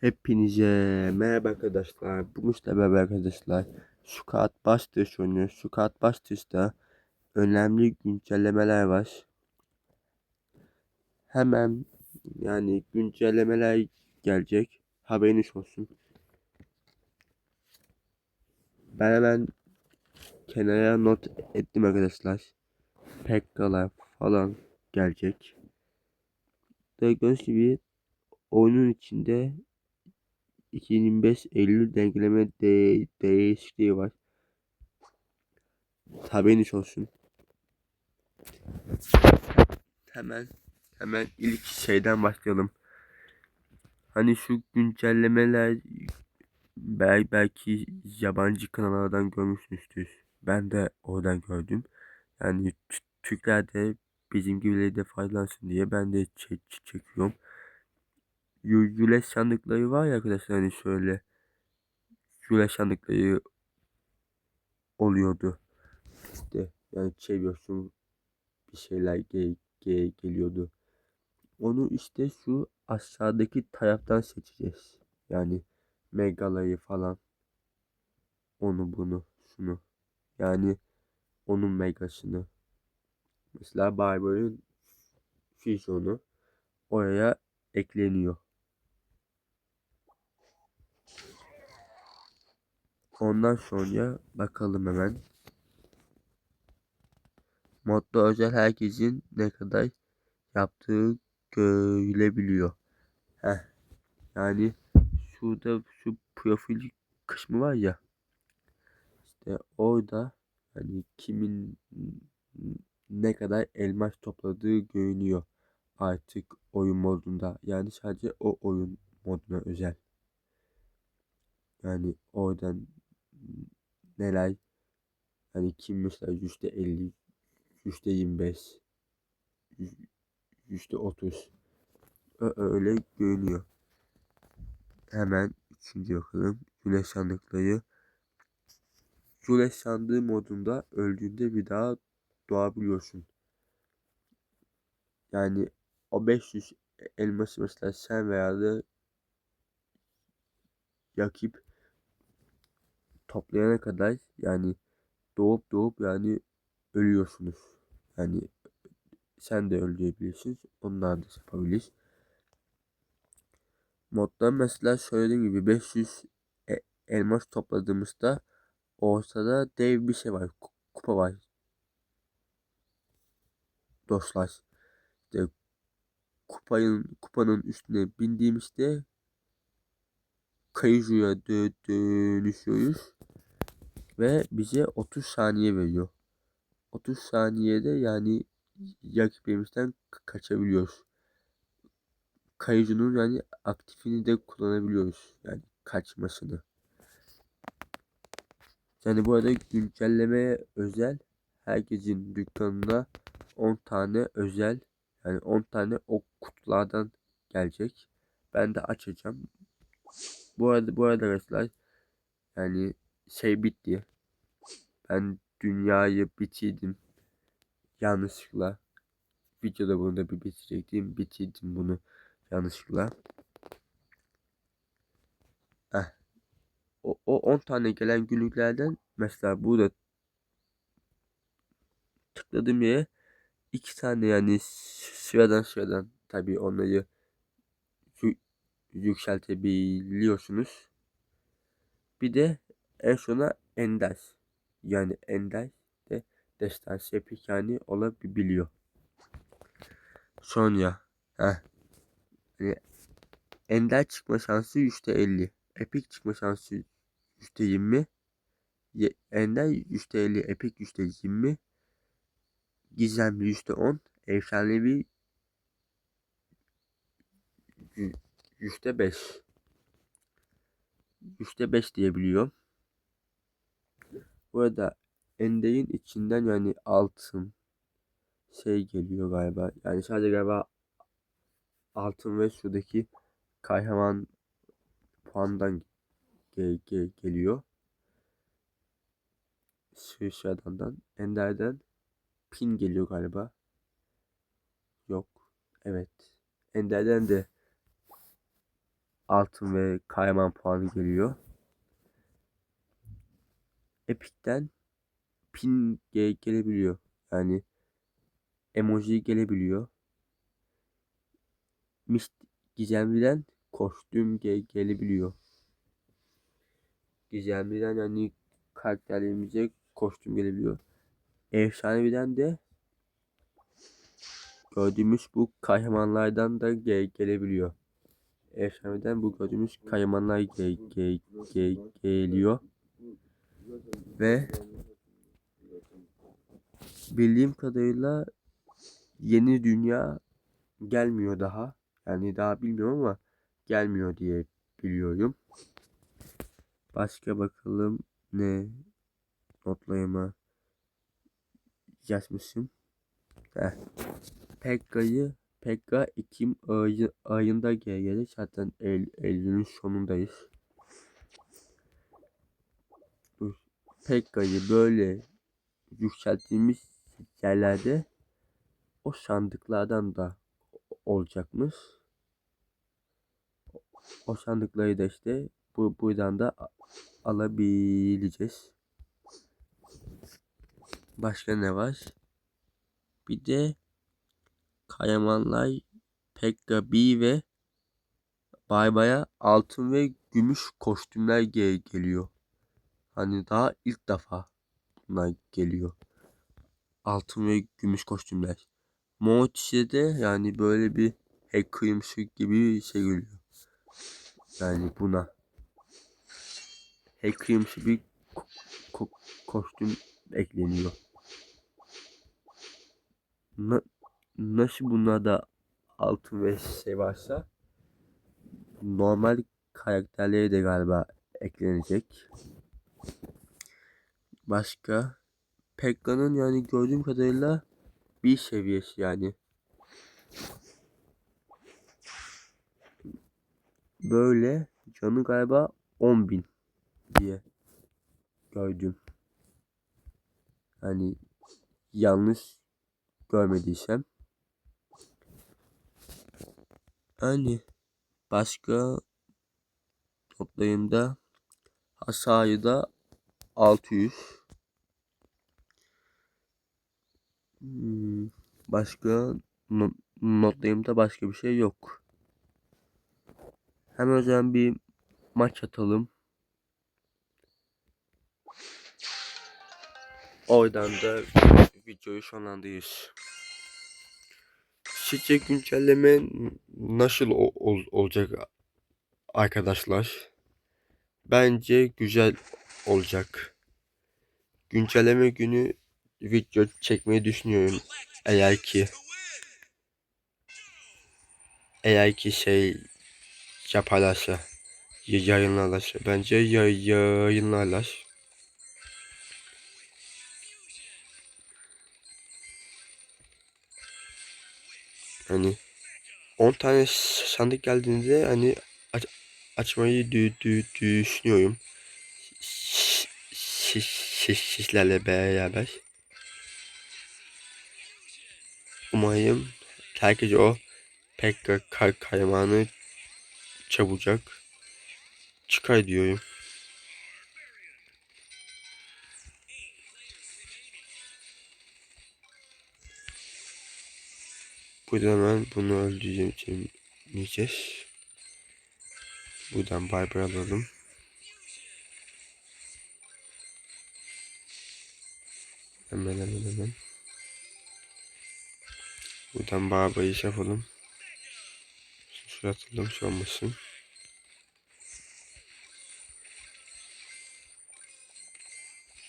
Hepinize merhaba arkadaşlar. Bugün sizlerle beraber arkadaşlar. Şu kağıt bastırış oynuyor. Şu kağıt bastırışta önemli güncellemeler var. Hemen yani güncellemeler gelecek. Haberiniz olsun. Ben hemen kenara not ettim arkadaşlar. Pekkalar falan gelecek. Gördüğünüz gibi oyunun içinde 2025 Eylül dengeleme de değişikliği var. Haberiniz olsun. Hemen hemen ilk şeyden başlayalım. Hani şu güncellemeler belki, belki yabancı kanallardan görmüşsünüzdür. Ben de oradan gördüm. Yani Türkler de bizim gibileri de faydalansın diye ben de çek çekiyorum. Güleş sandıkları var ya arkadaşlar hani şöyle güleş sandıkları oluyordu. İşte yani çeviriyorsun bir şeyler ge ge geliyordu. Onu işte şu aşağıdaki taraftan seçeceğiz. Yani megalayı falan. Onu bunu şunu. Yani onun megasını. Mesela Barbar'ın füzyonu oraya ekleniyor. Ondan sonra bakalım hemen. Modda özel herkesin ne kadar yaptığı görülebiliyor. Heh. Yani şurada şu profil kısmı var ya. İşte orada hani kimin ne kadar elmas topladığı görünüyor artık oyun modunda. Yani sadece o oyun moduna özel. Yani oradan neler hani kim mesela yüzde elli yüzde yirmi beş yüzde otuz öyle görünüyor. Hemen üçüncü bakalım. Güneş sandıkları. Güneş sandığı modunda öldüğünde bir daha doğabiliyorsun. Yani o 500 elması mesela sen veya da yakıp toplayana kadar yani doğup doğup yani ölüyorsunuz. Yani sen de öldürebilirsin. Onlar da yapabilir. Modda mesela söylediğim gibi 500 e elmas topladığımızda ortada dev bir şey var. Kupa var. Dostlar. İşte kupayın, kupanın üstüne bindiğimizde Dö dönüşüyoruz. Ve bize 30 saniye veriyor. 30 saniyede yani rakibimizden kaçabiliyoruz. Kayıcının yani aktifini de kullanabiliyoruz. Yani kaçmasını. Yani bu arada güncellemeye özel herkesin dükkanına 10 tane özel yani 10 tane o kutulardan gelecek. Ben de açacağım. Bu arada bu arada arkadaşlar yani şey bitti. Ben dünyayı bitirdim. Yanlışlıkla. Videoda bunu da bir bitirecektim. Bitirdim bunu yanlışlıkla. Heh. O, o 10 tane gelen günlüklerden mesela burada tıkladığım yere iki tane yani sıradan sıradan tabi onları yükseltebiliyorsunuz. Bir de en sona ender. Yani ender de destansı epik yani olabiliyor. Sonra heh. Yani ender çıkma şansı %50. Epik çıkma şansı %20. Ender %50, epik %20. Gizemli %10. Efsanevi yüzde beş. Yüzde beş diyebiliyorum. Bu arada Ender'in içinden yani altın şey geliyor galiba. Yani sadece galiba altın ve şuradaki kahraman puandan ge ge geliyor. Sıçradan'dan. Ender'den pin geliyor galiba. Yok. Evet. Ender'den de altın ve kahraman puanı geliyor. Epic'ten pin ge- gelebiliyor. Yani emoji gelebiliyor. Mist Gizemli'den kostüm ge- gelebiliyor. Gizemli'den yani karakterlerimize kostüm gelebiliyor. Efsanevi'den de gördüğümüz bu kahramanlardan da ge- gelebiliyor. Efsanevi'den bu gördüğümüz kahramanlar ge- ge- ge- geliyor. Ve bildiğim kadarıyla yeni dünya gelmiyor daha. Yani daha bilmiyorum ama gelmiyor diye biliyorum. Başka bakalım ne notlayıma yazmışım. Heh. Pekka'yı Pekka Ekim ayı, ayında gelecek. Zaten el, Eylül'ün sonundayız. Pekka'yı böyle yükselttiğimiz yerlerde o sandıklardan da olacakmış. O sandıkları da işte bu buradan da alabileceğiz. Başka ne var? Bir de Kayamanlar Pekka B ve Baybay'a altın ve gümüş kostümler ge- geliyor. Hani daha ilk defa bunlar geliyor. Altın ve gümüş kostümler. Mortis'e de yani böyle bir hacker'ımsı gibi bir şey geliyor. Yani buna. Hacker'ımsı bir ko- kostüm ekleniyor. Na- nasıl bunlarda altın ve şey varsa normal karakterleri de galiba eklenecek. Başka Pekka'nın yani gördüğüm kadarıyla bir seviyesi yani. Böyle canı galiba 10.000 diye gördüm. Hani yanlış görmediysem. Hani başka toplayımda hasarı da 600. Hmm, başka no- notlarımda başka bir şey yok. Hemen o zaman bir maç atalım. Oradan da videoyu sonlandırırız. Sizce güncelleme nasıl ol- olacak arkadaşlar? Bence güzel olacak. Güncelleme günü video çekmeyi düşünüyorum. Eğer ki eğer ki şey yaparlarsa yayınlarlarsa bence ya- yayınlarlar. Hani 10 tane sandık geldiğinde hani aç- açmayı dü- dü- düşünüyorum. Siz- siz- Sizlerle beraber. Umarım herkes o pek kay kaymağını çabucak çıkar diyorum. Buradan hemen bunu öldüreceğiz. Buradan bay alalım. Hemen hemen hemen. Buradan babayı şey yapalım. Şuraya şu olmasın.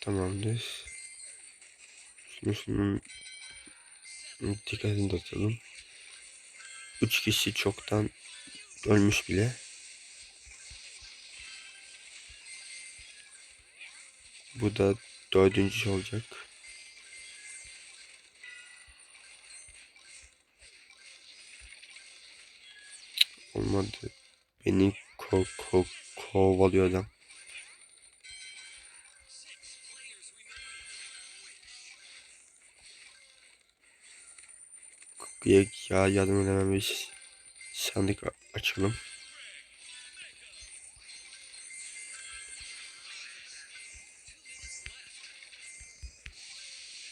Tamamdır. Şunu şunun dikkatini de atalım. Üç kişi çoktan ölmüş bile. Bu da dördüncü olacak. Olmadı. Beni ko ko kovalıyor adam. bir yağ yardım edemem sandık açalım.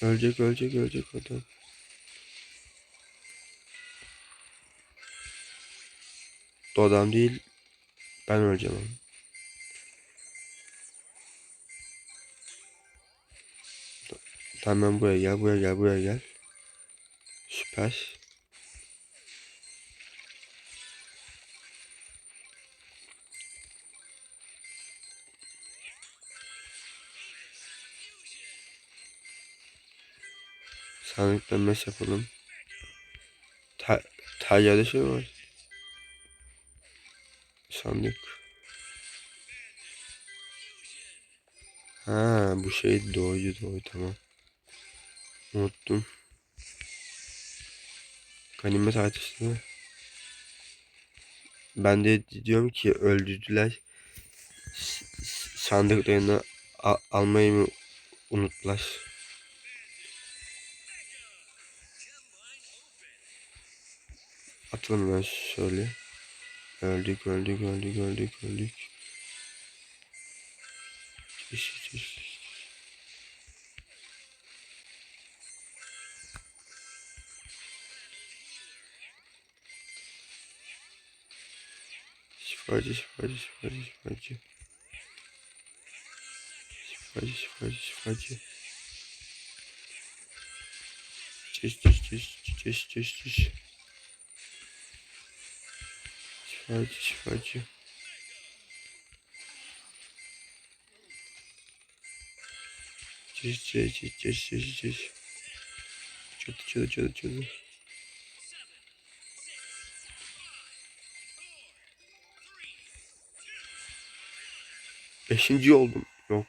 Ölecek ölecek ölecek adam. O adam değil. Ben öleceğim onu. Tamam buraya gel buraya gel buraya gel. Süper. Mes yapalım. Ta Tayyade şey var. Sandık. Ha bu şey doğuyu doğu tamam. Unuttum. Ganimet artışını. Ben de diyorum ki öldürdüler. Sandıklarını almayı mı unuttular? Atalım ben şöyle. Öldük öldük öldük öldük öldük. Çiş, çiş. Şifacı şifacı şifacı şifacı. Şifacı şifacı şifacı. Çiş çiş çiş çiş çiş çiş. Şifacı şifacı. Çiş çiş çiş çiş çiş çiş. Çatı çatı çatı çatı. Beşinci oldum. Yok.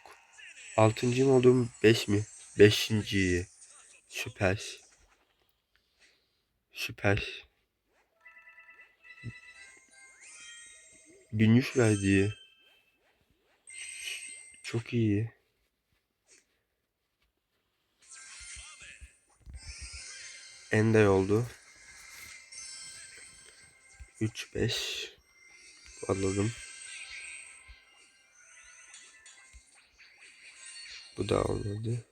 Altıncı mı oldum? Beş mi? Beşinci. Süper. Süper. Günlük verdi. Çok iyi. Ender oldu. 3 5 Alalım. Bu da olmadı.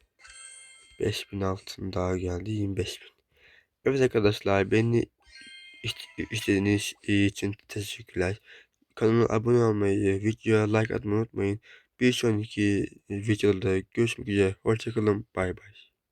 5000 altın daha geldi. 25000. Evet arkadaşlar beni ist- istediğiniz için teşekkürler. Kanalıma abone olmayı, videoya like atmayı unutmayın. Bir sonraki videoda görüşmek üzere. Hoşçakalın. Bay bay.